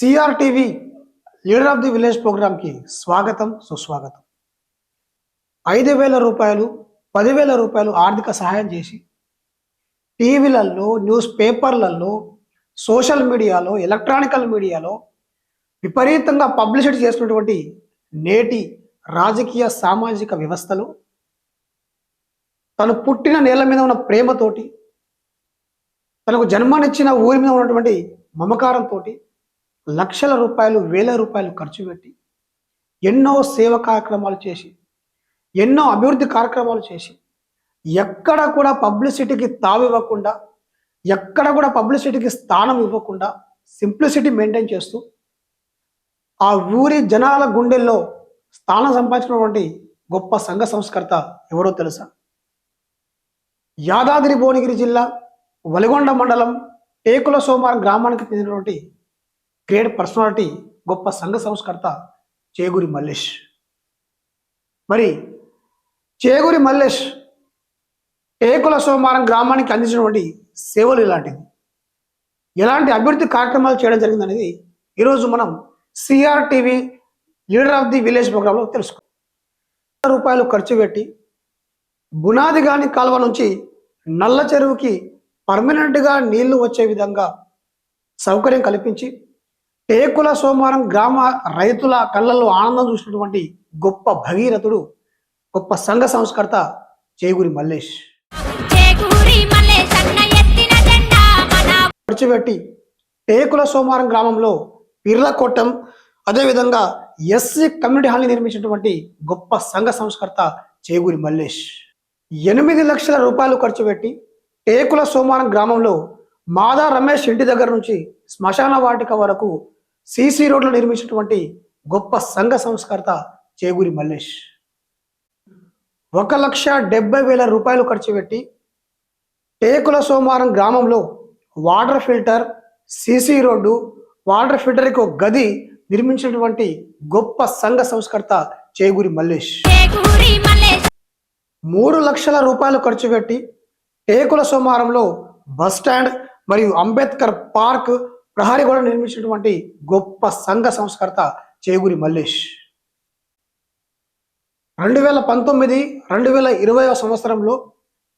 CRTV leader of the village ప్రోగ్రాంకి స్వాగతం సుస్వాగతం. ఐదు వేల రూపాయలు పదివేల రూపాయలు ఆర్థిక సహాయం చేసి టీవీలలో న్యూస్ పేపర్లలో సోషల్ మీడియాలో ఎలక్ట్రానికల్ మీడియాలో విపరీతంగా పబ్లిసిటీ చేస్తున్నటువంటి నేటి రాజకీయ సామాజిక వ్యవస్థలు తను పుట్టిన నేల మీద ఉన్న ప్రేమతోటి తనకు జన్మనిచ్చిన ఊరి మీద ఉన్నటువంటి మమకారంతో లక్షల రూపాయలు వేల రూపాయలు ఖర్చు పెట్టి ఎన్నో సేవ కార్యక్రమాలు చేసి ఎన్నో అభివృద్ధి కార్యక్రమాలు చేసి ఎక్కడ కూడా పబ్లిసిటీకి తావు ఇవ్వకుండా ఎక్కడ కూడా పబ్లిసిటీకి స్థానం ఇవ్వకుండా సింప్లిసిటీ మెయింటైన్ చేస్తూ ఆ ఊరి జనాల గుండెల్లో స్థానం సంపాదించినటువంటి గొప్ప సంఘ సంస్కర్త ఎవరో తెలుసా? యాదాద్రి భువనగిరి జిల్లా వలిగొండ మండలం టేకుల సోమవారం గ్రామానికి చెందినటువంటి గ్రేట్ పర్సనాలిటీ గొప్ప సంఘ సంస్కర్త చేగురి మల్లేష్. మరి చేగురి మల్లేష్ టేకుల సోమవారం గ్రామానికి అందించినటువంటి సేవలు ఇలాంటివి. ఎలాంటి అభివృద్ధి కార్యక్రమాలు చేయడం జరిగిందనేది ఈరోజు మనం CRTV leader of the village ప్రోగ్రాంలో తెలుసుకుందాం. రూపాయలు ఖర్చు పెట్టి బునాది గాని కాలువ నుంచి నల్ల చెరువుకి పర్మనెంట్గా నీళ్ళు వచ్చే విధంగా సౌకర్యం కల్పించి టేకుల సోమవారం గ్రామ రైతుల కళ్ళల్లో ఆనందం చూసినటువంటి గొప్ప భగీరథుడు గొప్ప సంఘ సంస్కర్త చేగురి మల్లేష్. చేకూరి మల్లేశన్న ఎత్తిన జెండా మన ఖర్చు పెట్టి టేకుల సోమవారం గ్రామంలో పిర్ల కొట్టం అదేవిధంగా ఎస్సీ కమ్యూనిటీ హాల్ని నిర్మించినటువంటి గొప్ప సంఘ సంస్కర్త చేగురి మల్లేష్. ఎనిమిది లక్షల రూపాయలు ఖర్చు పెట్టి టేకుల సోమవారం గ్రామంలో మాదా రమేష్ ఇంటి దగ్గర నుంచి శ్మశాన వాటిక వరకు సీసీ రోడ్లు నిర్మించినటువంటి గొప్ప సంఘ సంస్కర్త చేగురి మల్లేష్. ఒక లక్ష డెబ్బై వేల రూపాయలు ఖర్చు పెట్టి టేకుల సోమవారం గ్రామంలో water filter CC road water ఫిల్టర్కి ఒక గది నిర్మించినటువంటి గొప్ప సంఘ సంస్కర్త చేగురి మల్లేష్. మూడు లక్షల రూపాయలు ఖర్చు పెట్టి టేకుల సోమవారంలో బస్ స్టాండ్ మరియు అంబేద్కర్ పార్క్ ప్రహారీ గోడ నిర్మించినటువంటి గొప్ప సంఘ సంస్కర్త చేగురి మల్లేష్. రెండు వేల పంతొమ్మిది రెండు వేల ఇరవై సంవత్సరంలో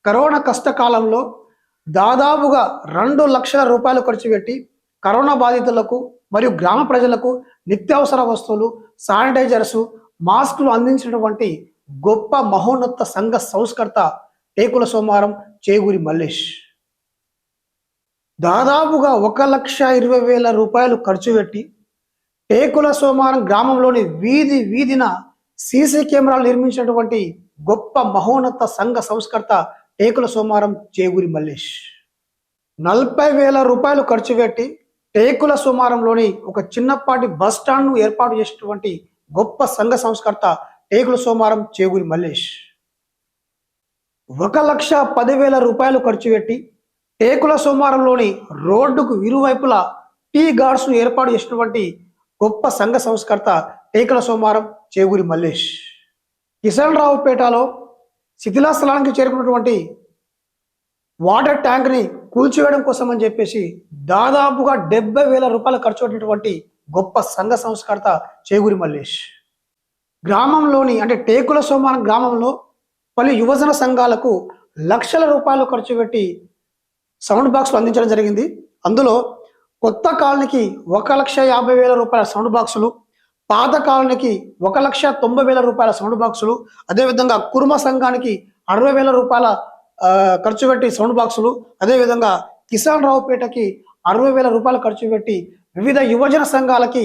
కరోనా కష్టకాలంలో దాదాపుగా రెండు లక్షల రూపాయలు ఖర్చు పెట్టి కరోనా బాధితులకు మరియు గ్రామ ప్రజలకు నిత్యావసర వస్తువులు శానిటైజర్స్ మాస్కులు అందించినటువంటి గొప్ప మహోన్నత సంఘ సంస్కర్త టేకుల సోమవారం చేగురి మల్లేష్. దాదాపుగా ఒక లక్ష ఇరవై వేల రూపాయలు ఖర్చు పెట్టి టేకుల సోమారం గ్రామంలోని వీధి వీధిన సీసీ కెమెరాలు నిర్మించినటువంటి గొప్ప మహోన్నత సంఘ సంస్కర్త టేకుల సోమారం చేగురి మల్లేష్. నలభై వేల రూపాయలు ఖర్చు పెట్టి టేకుల సోమారంలోని ఒక చిన్నపాటి బస్ స్టాండ్ను ఏర్పాటు చేసినటువంటి గొప్ప సంఘ సంస్కర్త టేకుల సోమారం చేగురి మల్లేష్. ఒక లక్ష పదివేల రూపాయలు ఖర్చు పెట్టి టేకుల సోమవారంలోని రోడ్డుకు ఇరువైపులా టీ గార్డ్స్ను ఏర్పాటు చేసినటువంటి గొప్ప సంఘ సంస్కర్త టేకుల సోమవారం చేగురి మల్లేష్. కిషన్ రావుపేటలో శిథిలాస్థలానికి చేరుకున్నటువంటి వాటర్ ట్యాంక్ని కూల్చివేయడం కోసం అని చెప్పేసి దాదాపుగా డెబ్బై వేల రూపాయలు ఖర్చు పెట్టినటువంటి గొప్ప సంఘ సంస్కర్త చేగురి మల్లేష్. గ్రామంలోని అంటే టేకుల సోమవారం గ్రామంలో పలు యువజన సంఘాలకు లక్షల రూపాయలు ఖర్చు పెట్టి సౌండ్ బాక్స్లు అందించడం జరిగింది. అందులో కొత్త కాలనీకి ఒక లక్ష యాభై వేల రూపాయల సౌండ్ బాక్సులు పాత కాలనీకి ఒక లక్ష తొంభై వేల రూపాయల సౌండ్ బాక్సులు అదేవిధంగా కుర్మ సంఘానికి అరవై వేల రూపాయల ఖర్చు పెట్టి సౌండ్ బాక్సులు అదేవిధంగా కిసాన్ రావుపేటకి అరవై వేల రూపాయలు ఖర్చు పెట్టి వివిధ యువజన సంఘాలకి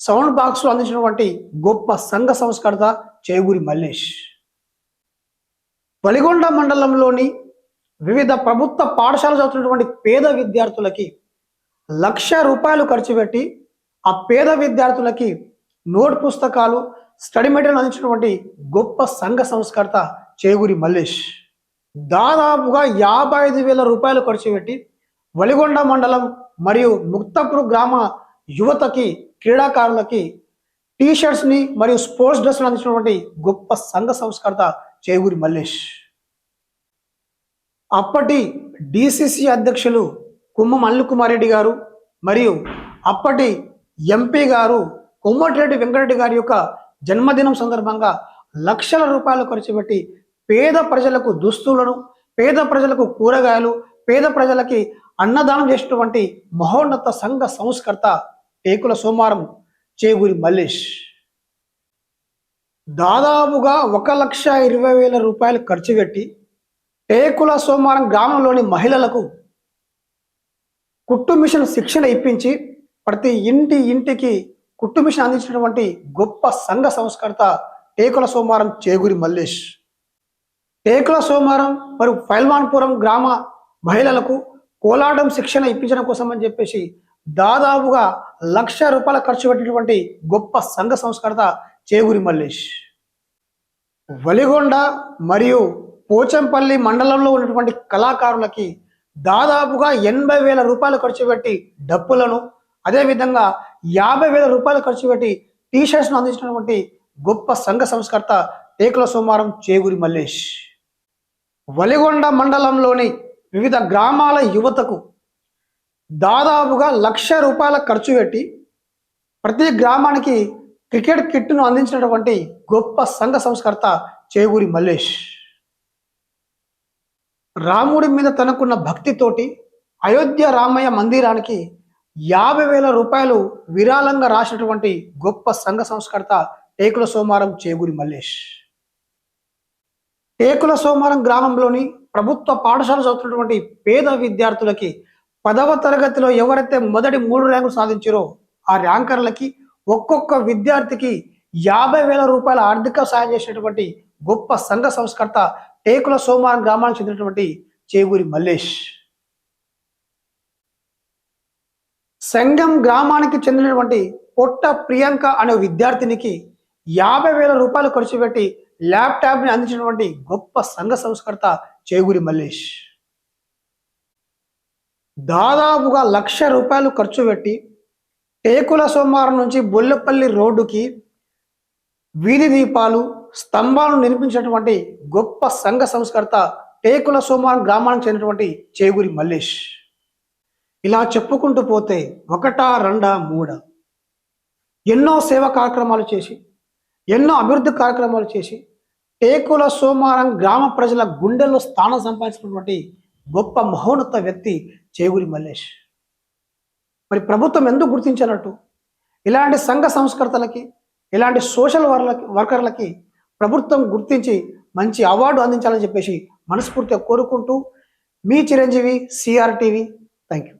సౌండ్ బాక్సులు అందించినటువంటి గొప్ప సంఘ సంస్కర్త చేగూరి మల్లేష్. వలిగొండ మండలంలోని వివిధ ప్రభుత్వ పాఠశాల చదువుతున్నటువంటి పేద విద్యార్థులకి లక్ష రూపాయలు ఖర్చు పెట్టి ఆ పేద విద్యార్థులకి నోట్ పుస్తకాలు స్టడీ మెటీరియల్ అందించినటువంటి గొప్ప సంఘ సంస్కర్త చేగురి మల్లేష్. దాదాపుగా యాభై ఐదు వేల రూపాయలు ఖర్చు పెట్టి వలిగొండ మండలం మరియు ముక్తపూర్ గ్రామ యువతకి క్రీడాకారులకి టీ షర్ట్స్ని మరియు స్పోర్ట్స్ డ్రెస్లు అందించినటువంటి గొప్ప సంఘ సంస్కర్త చేగురి మల్లేష్. అప్పటి డిసిసి అధ్యక్షులు కుమ్మం అల్లుకుమారెడ్డి గారు మరియు అప్పటి ఎంపీ గారు కొమ్మటిరెడ్డి వెంకటరెడ్డి గారి యొక్క జన్మదినం సందర్భంగా లక్షల రూపాయలు ఖర్చు పెట్టి పేద ప్రజలకు దుస్తులను పేద ప్రజలకు కూరగాయలు పేద ప్రజలకి అన్నదానం చేసినటువంటి మహోన్నత సంఘ సంస్కర్త టేకుల సోమారం చేగురి మల్లేష్. దాదాపుగా ఒక లక్ష ఇరవై వేల రూపాయలు ఖర్చు పెట్టి టేకుల సోమవారం గ్రామంలోని మహిళలకు కుట్టు మిషన్ శిక్షణ ఇప్పించి ప్రతి ఇంటి ఇంటికి కుట్టు మిషన్ అందించినటువంటి గొప్ప సంఘ సంస్కర్త టేకుల సోమవారం చేగురి మల్లేష్. టేకుల సోమవారం మరియు ఫైల్వాన్పురం గ్రామ మహిళలకు కోలాటం శిక్షణ ఇప్పించడం కోసం అని చెప్పేసి దాదాపుగా లక్ష రూపాయల ఖర్చు పెట్టినటువంటి గొప్ప సంఘ సంస్కర్త చేగురి మల్లేష్. వలిగొండ మరియు పోచంపల్లి మండలంలో ఉన్నటువంటి కళాకారులకి దాదాపుగా ఎనభై వేల రూపాయలు ఖర్చు పెట్టి డప్పులను అదేవిధంగా యాభై వేల రూపాయలు ఖర్చు పెట్టి టీషర్ట్స్ను అందించినటువంటి గొప్ప సంఘ సంస్కర్త టేకుల సోమారం చేగురి మల్లేష్. వలిగొండ మండలంలోని వివిధ గ్రామాల యువతకు దాదాపుగా లక్ష రూపాయల ఖర్చు పెట్టి ప్రతి గ్రామానికి క్రికెట్ కిట్ను అందించినటువంటి గొప్ప సంఘ సంస్కర్త చేగూరి మల్లేష్. రాముడి మీద తనకున్న భక్తితోటి అయోధ్య రామయ్య మందిరానికి యాభై వేల రూపాయలు విరాళంగా రాసినటువంటి గొప్ప సంఘ సంస్కర్త టేకుల సోమారం చేగూరి మల్లేష్. టేకుల సోమారం గ్రామంలోని ప్రభుత్వ పాఠశాల చదువుతున్నటువంటి పేద విద్యార్థులకి పదవ తరగతిలో ఎవరైతే మొదటి మూడు ర్యాంకులు సాధించారో ఆ ర్యాంకర్లకి ఒక్కొక్క విద్యార్థికి యాభై వేల రూపాయల ఆర్థిక సాయం చేసినటువంటి గొప్ప సంఘ సంస్కర్త టేకుల సోమారం గ్రామానికి చెందినటువంటి చేగూరి మల్లేష్. సంఘం గ్రామానికి చెందినటువంటి పొట్ట ప్రియాంక అనే విద్యార్థినికి యాభై వేల రూపాయలు ఖర్చు పెట్టి ల్యాప్టాప్ని అందించినటువంటి గొప్ప సంఘ సంస్కర్త చేగూరి మల్లేష్. దాదాపుగా లక్ష రూపాయలు ఖర్చు పెట్టి టేకుల సోమవారం నుంచి బొల్లపల్లి రోడ్డుకి వీధి దీపాలు స్తంభాలను నిర్మించినటువంటి గొప్ప సంఘ సంస్కర్త టేకుల సోమవారం గ్రామానికి చెందినటువంటి చేగురి మల్లేష్. ఇలా చెప్పుకుంటూ పోతే ఒకటా రెండా మూడ? ఎన్నో సేవా కార్యక్రమాలు చేసి ఎన్నో అభివృద్ధి కార్యక్రమాలు చేసి టేకుల సోమారం గ్రామ ప్రజల గుండెల్లో స్థానం సంపాదించినటువంటి గొప్ప మహోన్నత వ్యక్తి చేగురి మల్లేష్. మరి ప్రభుత్వం ఎందుకు గుర్తించినట్టు? ఇలాంటి సంఘ సంస్కర్తలకి ఇలాంటి సోషల్ వర్లకి వర్కర్లకి ప్రభుత్వం గుర్తించి మంచి అవార్డు అందించాలని చెప్పేసి మనస్ఫూర్తిగా కోరుకుంటూ మీ చిరంజీవి సిఆర్టీవీ థ్యాంక్ యూ